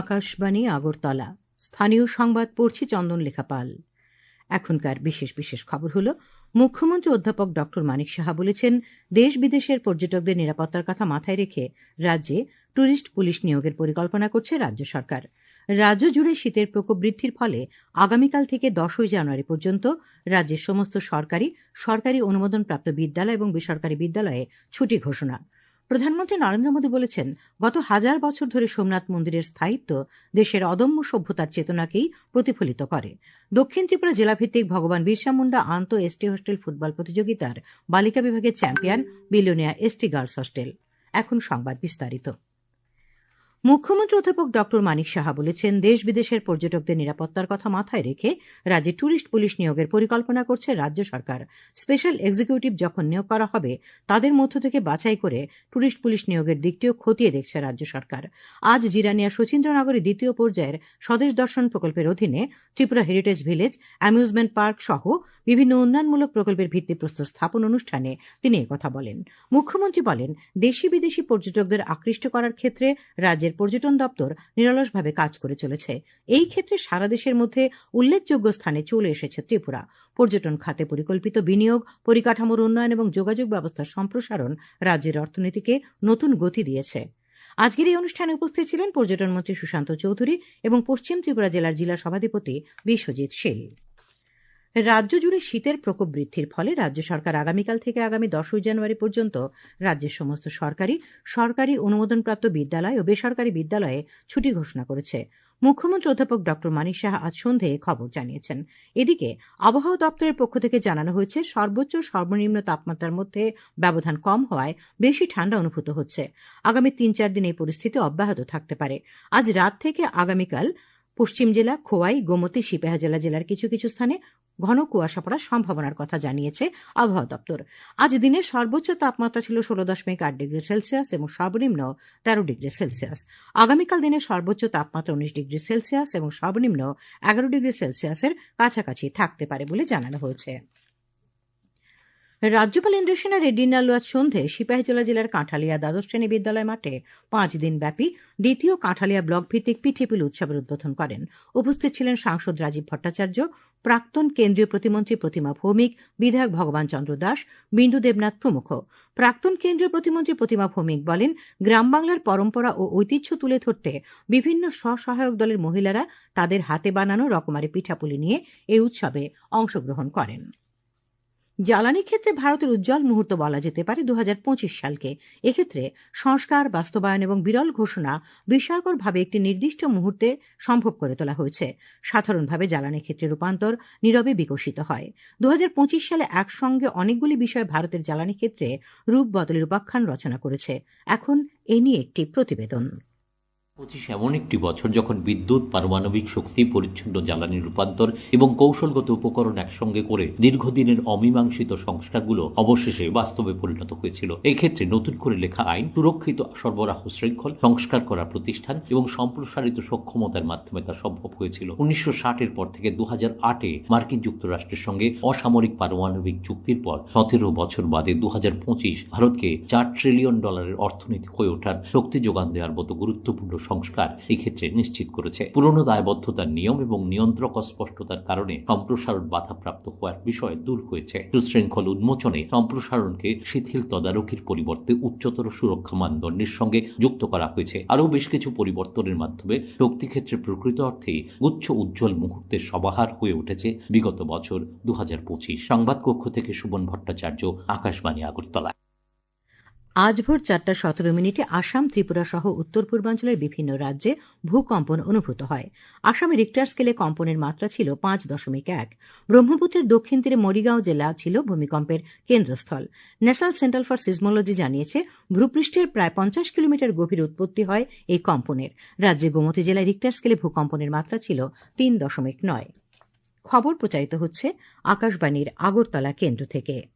আকাশবাণী, আগরতলা। স্থানীয় সংবাদ পড়ছি চন্দন লেখাপাল। এখনকার বিশেষ বিশেষ খবর হল, মুখ্যমন্ত্রী অধ্যাপক ড মানিক সাহা বলেছেন, দেশ বিদেশের পর্যটকদের নিরাপত্তার কথা মাথায় রেখে রাজ্যে ট্যুরিস্ট পুলিশ নিয়োগের পরিকল্পনা করছে রাজ্য সরকার। রাজ্য জুড়ে শীতের প্রকোপ বৃদ্ধির ফলে আগামীকাল থেকে দশই জানুয়ারি পর্যন্ত রাজ্যের সমস্ত সরকারি সরকারি অনুমোদনপ্রাপ্ত বিদ্যালয় এবং বেসরকারি বিদ্যালয়ে ছুটি ঘোষণা। প্রধানমন্ত্রী নরেন্দ্র মোদী বলেছেন, গত হাজার বছর ধরে সোমনাথ মন্দিরের স্থায়িত্ব দেশের অদম্য সভ্যতার চেতনাকেই প্রতিফলিত করে। দক্ষিণ ত্রিপুরা জেলাভিত্তিক ভগবান বিরসা মুন্ডা আন্ত এসটি হোস্টেল ফুটবল প্রতিযোগিতার বালিকা বিভাগের champion Belonia ST girls hostel. এখন সংবাদ বিস্তারিত। মুখ্যমন্ত্রী অধ্যাপক ড. মানিক সাহা বলেছেন, দেশ বিদেশের পর্যটকদের নিরাপত্তার কথা মাথায় রেখে রাজ্যে ট্যুরিস্ট পুলিশ নিয়োগের পরিকল্পনা করছে রাজ্য সরকার। স্পেশাল এক্সিকিউটিভ যখন নিয়োগ করা হবে, তাদের মধ্য থেকে বাছাই করে ট্যুরিস্ট পুলিশ নিয়োগের দিকটিও খতিয়ে দেখছে রাজ্য সরকার। আজ জিরানিয়া শচীন্দ্রনগরে দ্বিতীয় পর্যায়ের স্বদেশ দর্শন প্রকল্পের অধীনে Tripura heritage village amusement park সহ বিভিন্ন উন্নয়নমূলক প্রকল্পের ভিত্তিপ্রস্তর স্থাপন অনুষ্ঠানে তিনি কথা বলেন। মুখ্যমন্ত্রী বলেন দেশি বিদেশি পর্যটকদের আকৃষ্ট করার ক্ষেত্রে রাজ্যের পর্যটন দপ্তর নিরলসভাবে কাজ করে চলেছে। এই ক্ষেত্রে সারা দেশের মধ্যে উল্লেখযোগ্য স্থানে চলে এসেছে ত্রিপুরা। পর্যটন খাতে পরিকল্পিত বিনিয়োগ, পরিকাঠামোর উন্নয়ন এবং যোগাযোগ ব্যবস্থার সম্প্রসারণ রাজ্যের অর্থনীতিকে নতুন গতি দিয়েছে। আজকের এই অনুষ্ঠানে উপস্থিত ছিলেন পর্যটন মন্ত্রী সুশান্ত চৌধুরী এবং পশ্চিম ত্রিপুরা জেলার জেলা সভাধিপতি বিশ্বজিৎ শীল। রাজ্য জুড়ে শীতের প্রকোপ বৃদ্ধির ফলে রাজ্য সরকার আগামীকাল থেকে আগামী দশই জানুয়ারি পর্যন্ত রাজ্যের সমস্ত সরকারি সরকারি অনুমোদনপ্রাপ্ত বিদ্যালয় ও বেসরকারি বিদ্যালয়ে ছুটি ঘোষণা করেছে। মুখ্যমন্ত্রী অধ্যাপক ড. মানিক সাহা আজ সন্ধে খবর জানিয়েছেন। এদিকে, আবহাওয়া দপ্তরের পক্ষ থেকে জানানো হয়েছে, সর্বোচ্চ সর্বনিম্ন তাপমাত্রার মধ্যে ব্যবধান কম হওয়ায় বেশি ঠান্ডা অনুভূত হচ্ছে। আগামী তিন চার দিন এই পরিস্থিতি অব্যাহত থাকতে পারে। আজ রাত থেকে আগামীকাল পশ্চিম জেলা, খোয়াই, গোমতী সিপাহীজলা জেলার কিছু কিছু স্থানে ঘন কুয়াশা পড়ার সম্ভাবনার কথা জানিয়েছে আবহাওয়া দপ্তর। আজ দিনের সর্বোচ্চ তাপমাত্রা ছিল ষোলো দশমিক আট ডিগ্রি সেলসিয়াস এবং সর্বনিম্ন তেরো ডিগ্রি সেলসিয়াস। আগামীকাল দিনের সর্বোচ্চ তাপমাত্রা উনিশ ডিগ্রি সেলসিয়াস এবং সর্বনিম্ন এগারো ডিগ্রি সেলসিয়াসের কাছাকাছি থাকতে পারে বলে জানানো হয়েছে। রাজ্যপাল ইন্দ্রসেনা রেড্ডির নালু আজ সন্ধে সিপাহীজলা জেলার কাঁঠালিয়া দ্বাদশ শ্রেণি বিদ্যালয় মাঠে পাঁচ দিন ব্যাপী দ্বিতীয় কাঁঠালিয়া ব্লক ভিত্তিক পিঠেপিল উৎসবের উদ্বোধন করেন। উপস্থিত ছিলেন সাংসদ রাজীব ভট্টাচার্য, প্রাক্তন কেন্দ্রীয় প্রতিমন্ত্রী প্রতিমা ভৌমিক, বিধায়ক ভগবান চন্দ্র দাস, বিন্দু দেবনাথ প্রমুখ। প্রাক্তন কেন্দ্রীয় প্রতিমন্ত্রী প্রতিমা ভৌমিক বলেন, গ্রাম বাংলার পরম্পরা ও ঐতিহ্য তুলে ধরতে বিভিন্ন স্বসহায়ক দলের মহিলারা তাদের হাতে বানানো রকমারি পিঠাপুলি নিয়ে এই উৎসবে অংশগ্রহণ করেন। জ্বালানি ক্ষেত্রে ভারতের উজ্জ্বল মুহূর্ত বলা যেতে পারে দুহাজার পঁচিশ সালকে। এক্ষেত্রে সংস্কার, বাস্তবায়ন এবং বিরল ঘোষণা বিষয়করভাবে একটি নির্দিষ্ট মুহূর্তে সম্ভব করে তোলা হয়েছে। সাধারণভাবে জ্বালানি ক্ষেত্রে রূপান্তর নীরবে বিকশিত হয়। দু হাজার পঁচিশ সালে একসঙ্গে অনেকগুলি বিষয় ভারতের জ্বালানি ক্ষেত্রে রূপ বদলের উপাখ্যান রচনা করেছে। এখন এ নিয়ে একটি প্রতিবেদন। পঁচিশ এমন একটি বছর যখন বিদ্যুৎ, পারমাণবিক শক্তি, পরিচ্ছন্ন জ্বালানি রূপান্তর এবং কৌশলগত উপকরণ একসঙ্গে করে দীর্ঘদিনের অমীমাংসিত সংস্কারগুলো অবশেষে বাস্তবে পরিণত হয়েছিল। এক্ষেত্রে নতুন করে লেখা আইন সুরক্ষিত সরবরাহ শৃঙ্খল, সংস্কার করা প্রতিষ্ঠান এবং সম্প্রসারিত সক্ষমতার মাধ্যমে তা সম্ভব হয়েছিল। উনিশশো ষাটের পর থেকে দু হাজার আটে মার্কিন যুক্তরাষ্ট্রের সঙ্গে অসামরিক পারমাণবিক চুক্তির পর সতেরো বছর বাদে দু হাজার পঁচিশ ভারতকে চার ট্রিলিয়ন ডলারের অর্থনীতি হয়ে ওঠার শক্তি যোগান দেওয়ার মতো গুরুত্বপূর্ণ সংস্কার এক্ষেত্রে নিশ্চিত করেছে। পুরনো দায়বদ্ধতার নিয়ম এবং নিয়ন্ত্রক অস্পষ্টতার কারণে সম্প্রসারণ বাধাপ্রাপ্ত হওয়ার বিষয় দূর হয়েছে। সুশৃঙ্খল উন্মোচনে সম্প্রসারণকে শিথিল তদারকির পরিবর্তে উচ্চতর সুরক্ষা মানদণ্ডের সঙ্গে যুক্ত করা হয়েছে। আরও বেশ কিছু পরিবর্তনের মাধ্যমে শক্তি ক্ষেত্রে প্রকৃত অর্থে গুচ্ছ উজ্জ্বল মুহূর্তের সমাহার হয়ে উঠেছে বিগত বছর দু পঁচিশ। সংবাদ কক্ষ থেকে সুবন ভট্টাচার্য, আকাশবাণী আগরতলা। আজ ভোর চারটা সতেরো মিনিটে আসাম, ত্রিপুরা সহ উত্তর পূর্বাঞ্চলের বিভিন্ন রাজ্যে ভূকম্পন অনুভূত হয়। আসামে রিক্টার স্কেলে কম্পনের মাত্রা ছিল পাঁচ দশমিক এক। ব্রহ্মপুত্রের দক্ষিণ তীরে মরিগাঁও জেলা ছিল ভূমিকম্পের কেন্দ্রস্থল। ন্যাশনাল সেন্টার ফর সিজমোলজি জানিয়েছে, ভূপৃষ্ঠের প্রায় পঞ্চাশ কিলোমিটার গভীর উৎপত্তি হয় এই কম্পনের। রাজ্যে গোমতী জেলায় রিক্টার স্কেলে ভূকম্পনের মাত্রা ছিল তিন দশমিক নয়। খবর প্রচারিত হচ্ছে আকাশবাণীর আগরতলা কেন্দ্র থেকে।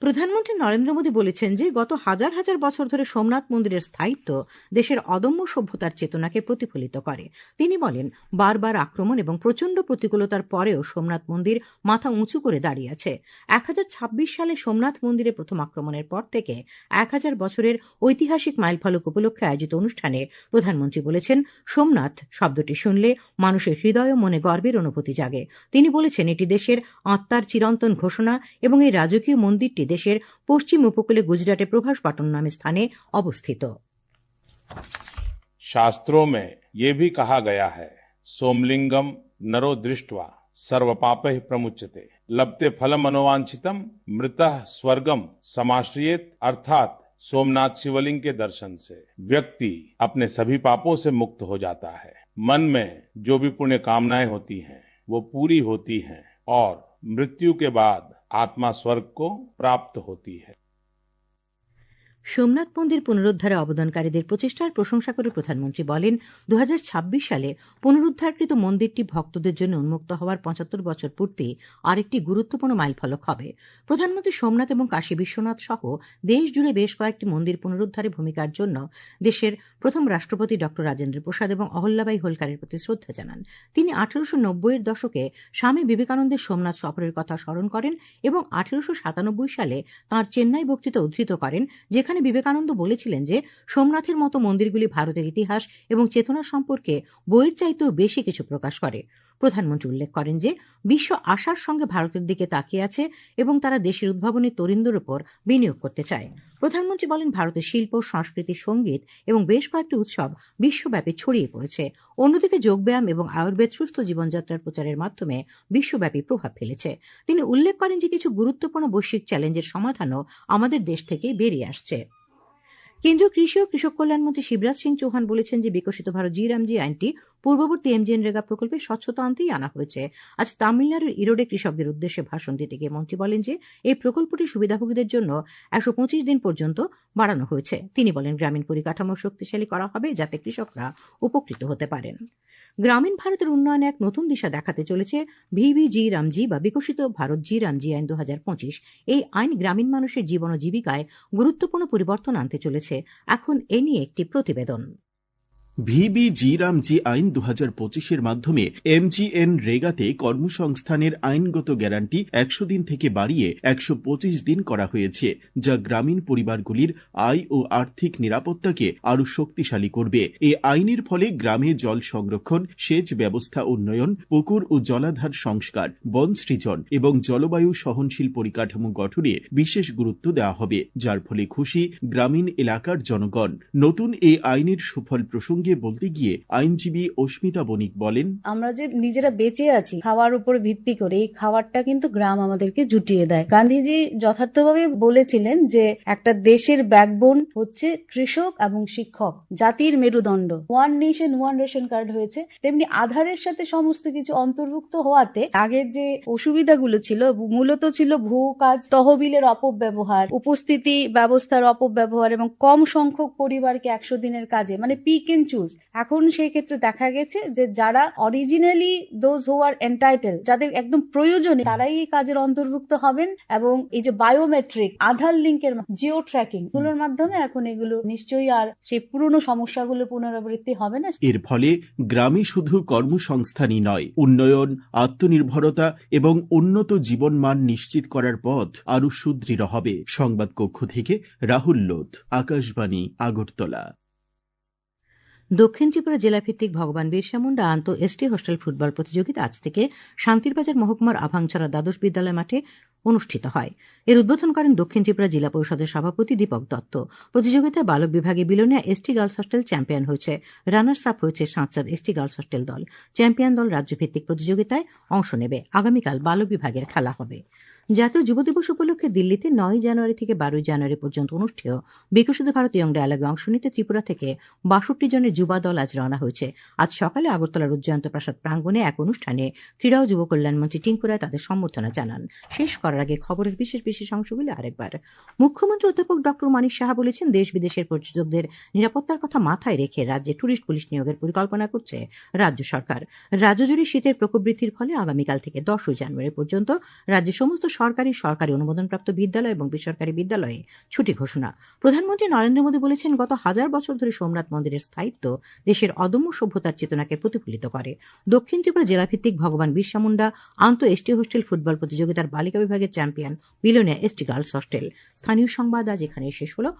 প্রধানমন্ত্রী নরেন্দ্র মোদী বলেছেন যে, গত হাজার হাজার বছর ধরে সোমনাথ মন্দিরের স্থায়িত্ব দেশের অদম্য সভ্যতার চেতনাকে প্রতিফলিত করে। তিনি বলেন, বারবার আক্রমণ এবং প্রচণ্ড প্রতিকূলতার পরেও সোমনাথ মন্দির মাথা উঁচু করে দাঁড়িয়ে আছে। এক হাজার ছাব্বিশ সালে সোমনাথ মন্দিরে প্রথম আক্রমণের পর থেকে এক হাজার বছরের ঐতিহাসিক মাইলফলক উপলক্ষে আয়োজিত অনুষ্ঠানে প্রধানমন্ত্রী বলেছেন, সোমনাথ শব্দটি শুনলে মানুষের হৃদয় মনে গর্বের অনুভূতি জাগে। তিনি বলেছেন, এটি দেশের আত্মার চিরন্তন ঘোষণা এবং এই রাজকীয় মন্দিরটি দেশের পশ্চিম উপকূলে গুজরাটে প্রভাস পাটন নামে স্থানে অবস্থিত शास्त्रों में ये भी कहा गया है सोमलिंगम नरो दृष्टवा सर्व पाप ही प्रमुचते लभते फल मनोवांछितम मृत स्वर्गम समाश्रियत अर्थात सोमनाथ शिवलिंग के दर्शन से व्यक्ति अपने सभी पापों से मुक्त हो जाता है मन में जो भी पुण्य कामनाएं होती हैं वो पूरी होती हैं और मृत्यु के बाद আত্মা স্বর্গ কো প্রাপ্ত হতি হ্যায় সোমনাথ মন্দির পুনরুদ্ধারে অবদানকারীদের প্রচেষ্টার প্রশংসা করে প্রধানমন্ত্রী বলেন দু হাজার ছাব্বিশ সালে পুনরুদ্ধারকৃত মন্দিরটি ভক্তদের জন্য উন্মুক্ত হওয়ার পঁচাত্তর বছর পূর্তি আরেকটি গুরুত্বপূর্ণ মাইলফলক হবে। প্রধানমন্ত্রী সোমনাথ এবং কাশী বিশ্বনাথ সহ দেশ জুড়ে বেশ কয়েকটি মন্দির পুনরুদ্ধারে ভূমিকার জন্য দেশের প্রথম রাষ্ট্রপতি ডক্টর রাজেন্দ্র প্রসাদ এবং অহল্যাবাই হোলকারের প্রতি শ্রদ্ধা জানান। তিনি আঠারোশো নব্বইয়ের দশকে স্বামী বিবেকানন্দের সোমনাথ সফরের কথা স্মরণ করেন এবং আঠারোশো সাতানব্বই সালে তাঁর চেন্নাই বক্তৃতা উদ্ধৃত করেন, যেখানে বিবেকানন্দ বলেছিলেন যে, সোমনাথের মতো মন্দিরগুলি ভারতের ইতিহাস এবং চেতনা সম্পর্কে বইয়ের চাইতেও বেশি কিছু প্রকাশ করে। প্রধানমন্ত্রী উল্লেখ করেন যে, বিশ্ব আশার সঙ্গে ভারতের দিকে তাকিয়ে আছে এবং তারা দেশের উদ্ভাবনী তরিন্দর উপর বিনিয়োগ করতে চায়। প্রধানমন্ত্রী বলেন, ভারতের শিল্প, সংস্কৃতি, সংগীত এবং বেশ কয়েকটি উৎসব বিশ্বব্যাপী ছড়িয়ে পড়েছে। অন্যদিকে যোগব্যায়াম এবং আয়ুর্বেদ সুস্থ জীবনযাত্রার প্রচারের মাধ্যমে বিশ্বব্যাপী প্রভাব ফেলেছে। তিনি উল্লেখ করেন যে, কিছু গুরুত্বপূর্ণ বৈশ্বিক চ্যালেঞ্জের সমাধানও আমাদের দেশ থেকে বেরিয়ে আসছে। কেন্দ্রীয় কৃষি ও কৃষক কল্যাণ মন্ত্রী শিবরাজ সিং চৌহান বলেছেন যে বিকশিত ভারত জি রামজি আইনটি পূর্ববর্তী এমজিএন রেগা প্রকল্পে স্বচ্ছতা আনতেই আনা হয়েছে। আজ তামিলনাড়ুর ইরোডে কৃষকদের উদ্দেশ্যে ভাষণ দিতে গিয়ে মন্ত্রী বলেন যে, এই প্রকল্পটি সুবিধাভোগীদের জন্য একশো পঁচিশ দিন পর্যন্ত বাড়ানো হয়েছে। তিনি বলেন, গ্রামীণ পরিকাঠামো শক্তিশালী করা হবে যাতে কৃষকরা উপকৃত হতে পারেন। গ্রামীণ ভারতের উন্নয়নে এক নতুন দিশা দেখাতে চলেছে ভিভিজি রামজি বা বিকশিত ভারত জি রামজি আইন দু হাজার পঁচিশ। এই আইন গ্রামীণ মানুষের জীবন ও জীবিকায় গুরুত্বপূর্ণ পরিবর্তন আনতে চলেছে। এখন এ নিয়ে একটি প্রতিবেদন। ভিবিজি রামজি আইন দু হাজার পঁচিশের মাধ্যমে এমজিএন রেগাতে কর্মসংস্থানের আইনগত গ্যারান্টি একশো দিন থেকে বাড়িয়ে একশো পঁচিশ দিন করা হয়েছে, যা গ্রামীণ পরিবারগুলির আয় ও আর্থিক নিরাপত্তাকে আরও শক্তিশালী করবে। এই আইনের ফলে গ্রামে জল সংরক্ষণ, সেচ ব্যবস্থা উন্নয়ন, পুকুর ও জলাধার সংস্কার, বন সৃজন এবং জলবায়ু সহনশীল পরিকাঠামো গঠনে বিশেষ গুরুত্ব দেওয়া হবে, যার ফলে খুশি গ্রামীণ এলাকার জনগণ। নতুন এই আইনের সুফল প্রসঙ্গে বলতে গিয়ে আইনজীবী অস্মিতা বণিক বলেন, আমরা যে নিজেরা বেঁচে আছি, খাওয়ার উপর ভিত্তি করে এই খাওয়ারটা কিন্তু গ্রাম আমাদেরকে জুটিয়ে দেয়। গান্ধীজি যথার্থভাবে বলেছিলেন যে, একটা দেশের ব্যাকবোন হচ্ছে কৃষক এবং শিক্ষক, জাতির মেরুদণ্ড। One nation one ration card হয়েছে। তেমনি আধারের সাথে সমস্ত কিছু অন্তর্ভুক্ত হওয়াতে, আগের যে অসুবিধাগুলো ছিল, মূলত ছিল ভূ কাজ, তহবিলের অপব্যবহার, উপস্থিতি ব্যবস্থার অপব্যবহার এবং কম সংখ্যক পরিবারকে একশো দিনের কাজে মানে পিক এন্ড চুজ এখন সেই ক্ষেত্রে দেখা গেছে যে যারা originally those who are entitled যাদের একদম প্রয়োজনে, তারাই এই কাজের অন্তর্ভুক্ত হবেন এবং এই যে বায়োমেট্রিক আধার লিঙ্কের জিও ট্র্যাকিংগুলোর মাধ্যমে এখন এগুলো নিশ্চয়ই আর সেই পুরনো সমস্যাগুলো পুনরাবৃত্তি হবে না। এর ফলে গ্রামে শুধু কর্মসংস্থানই নয়, উন্নয়ন, আত্মনির্ভরতা এবং উন্নত জীবনমান নিশ্চিত করার পথ আরও সুদৃঢ় হবে। সংবাদ কক্ষ থেকে রাহুল লোধ, আকাশবাণী, আগরতলা। দক্ষিণ ত্রিপুরা জেলাভিত্তিক ভগবান বিরসা মুন্ডা আন্ত এসটি হোস্টেল ফুটবল প্রতিযোগিতা আজ থেকে শান্তিরবাজার মহকুমার আভাংছড়া দ্বাদশ বিদ্যালয় মাঠে অনুষ্ঠিত হয়। এর উদ্বোধন করেন দক্ষিণ ত্রিপুরা জেলা পরিষদের সভাপতি দীপক দত্ত। প্রতিযোগিতায় বালক বিভাগে Belonia ST girls hostel champion হয়েছে। রানার্স আপ হয়েছে সাঁচাদ এসটি গার্লস হস্টেল দল। চ্যাম্পিয়ন দল রাজ্যভিত্তিক প্রতিযোগিতায় অংশ নেবে। আগামীকাল বালক বিভাগের খেলা হবে। জাতীয় যুব দিবস উপলক্ষে দিল্লিতে নয় জানুয়ারি থেকে বারোই জানুয়ারি পর্যন্ত অনুষ্ঠেয় বিকশিত ভারত ইয়ং ডায়ালগে অংশ নিতে ত্রিপুরা থেকে বাষট্টি জনের যুবা দল আজ রওনা হয়েছে। আজ সকালে আগরতলার উজ্জয়ন্ত প্রাসাদ প্রাঙ্গণে এক অনুষ্ঠানে ক্রীড়া ও যুব কল্যাণমন্ত্রী টিঙ্কু রায় তাদের সম্বর্ধনা জানান। শেষ করার আগে খবরের বিশেষ বিশেষ অংশগুলি আরেকবার। মুখ্যমন্ত্রী অধ্যাপক ডক্টর মানিক সাহা বলেছেন, দেশ বিদেশের পর্যটকদের নিরাপত্তার কথা মাথায় রেখে রাজ্যে টুরিস্ট পুলিশ নিয়োগের পরিকল্পনা করছে রাজ্য সরকার। রাজ্য জুড়ে শীতের প্রকোপ বৃদ্ধির ফলে আগামীকাল থেকে দশই জানুয়ারি পর্যন্ত রাজ্যের সমস্ত সরকারি সরকারি অনুমোদনপ্রাপ্ত বিদ্যালয় এবং বেসরকারি বিদ্যালয়ে ছুটি ঘোষণা। প্রধানমন্ত্রী নরেন্দ্র মোদী বলেছেন, গত হাজার বছর ধরে সোমনাথ মন্দিরের স্থায়িত্ব দেশের অদম্য সভ্যতার চেতনাকে প্রতিফলিত করে। দক্ষিণ ত্রিপুরা জেলাভিত্তিক ভগবান বিরসা মুন্ডা, আন্ত এসটি হোস্টেল ফুটবল প্রতিযোগিতার বালিকা বিভাগের champion Belonia ST girls hostel. স্থানীয় সংবাদ আজ এখানে শেষ হলো।